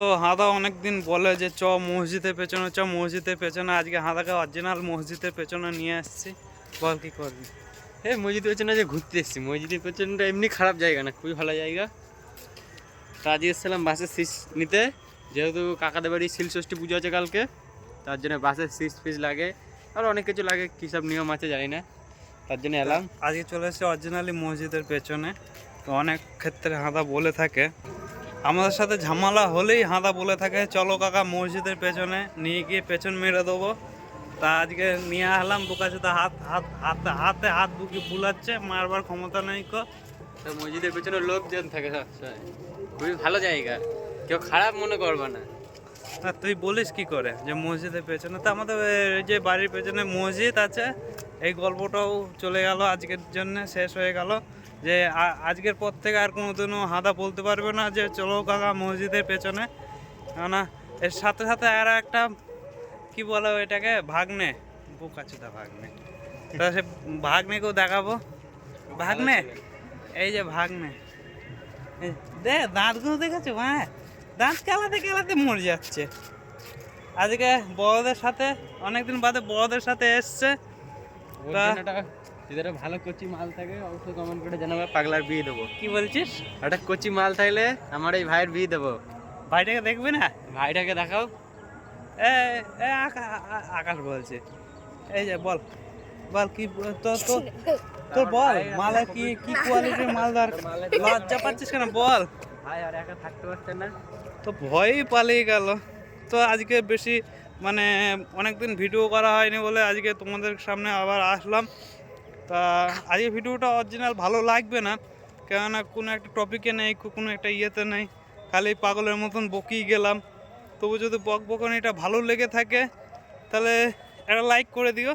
তো হাদা অনেকদিন বলে যে চ মসজিদের পেছনে চ মসজিদের পেছনে। আজকে হাদাকে অরিজিনাল মসজিদের পেছনে নিয়ে আসছি। বল কি করবি? এই মসজিদের পেছনে যে ঘুরতে এসেছি। মসজিদের পেছনটা এমনি খারাপ জায়গা না খুবই ভালো জায়গা। তা আজকে এসেছিলাম বাসের সিস নিতে। যেহেতু কাকাদের বাড়ি শিল ষষ্ঠী পুজো আছে কালকে তার জন্য বাসের সিস ফিস লাগে। আর অনেক কিছু লাগে কী সব নিয়ম আছে জানি না। তার জন্য এলাম। আজকে চলে এসেছি অরিজিনালি মসজিদের পেছনে। তো অনেক ক্ষেত্রে হাদা বলে থাকে। আমাদের সাথে ঝামেলা হলেই হাদা বলে থাকে চলো কাকা মসজিদের পেছনে নিয়ে গিয়ে পেছন মেরে দেবো। তা আজকে নিয়ে আসলাম বুকা তো হাত হাত হাত হাতে হাত বুকি বুলাচ্ছে মারবার ক্ষমতা নেই কো। তো মসজিদের পেছনে লোকজন থাকে সবসময় খুবই ভালো জায়গা। কেউ খারাপ মনে করবে না। আর তুই বলিস কি করে যে মসজিদের পেছনে? তো আমাদের এই যে বাড়ির পেছনে মসজিদ আছে এই গল্পটাও চলে গেল আজকের জন্য শেষ হয়ে গেল। যে আজকের পর থেকে আর কোনোদিনও হাদা বলতে পারবে না যে চলো কাকা মসজিদের পেছনে। না এর সাথে সাথে আর একটা, কি বলো ওইটাকে, ভাগ্নে, বোকাচুদা ভাগ্নে। তা সে ভাগ্নেকেও দেখাবো। ভাগ্নে? এই যে ভাগ্নে। দে, দাঁতগুলো দেখেছ? হ্যাঁ। দাঁত কেলাতে কেলাতে মরে যাচ্ছে। আজকে বড়দের সাথে, অনেকদিন বাদে বড়দের সাথে এসছে। যদি একটা ভালো কচি মাল থাকে অবশ্যই কমেন্ট করে জানাবে পাগলার বিয়ে দেবো। কি বলছিস? একটা কচি মাল থাকলে আমার এই ভাইয়ের বিয়ে দেবো। ভাইটাকে দেখবে না? ভাইটাকে দেখাও। এ আকাশ বলছে। এই যে বল। বল কি তো তো তোর বল মালে কি কি কোয়ালিটির মাল দরকার লজ্জা পাচ্ছিস কেন? বল। ভাই আর একা থাকতে পারছে না। তো ভয়ই পালিয়ে গেল। তো আজকে বেশি মানে অনেকদিন ভিডিও করা হয়নি বলে আজকে তোমাদের সামনে আবার আসলাম। তা আজকে ভিডিওটা অরিজিনাল ভালো লাগবে না, কেননা কোনো একটা টপিকে নেই কোনো একটা ইয়েতে নেই, খালি পাগলের মতন বকিয়ে গেলাম। তবু যদি বক বকন এটা ভালো লেগে থাকে, তাহলে একটা লাইক করে দিও।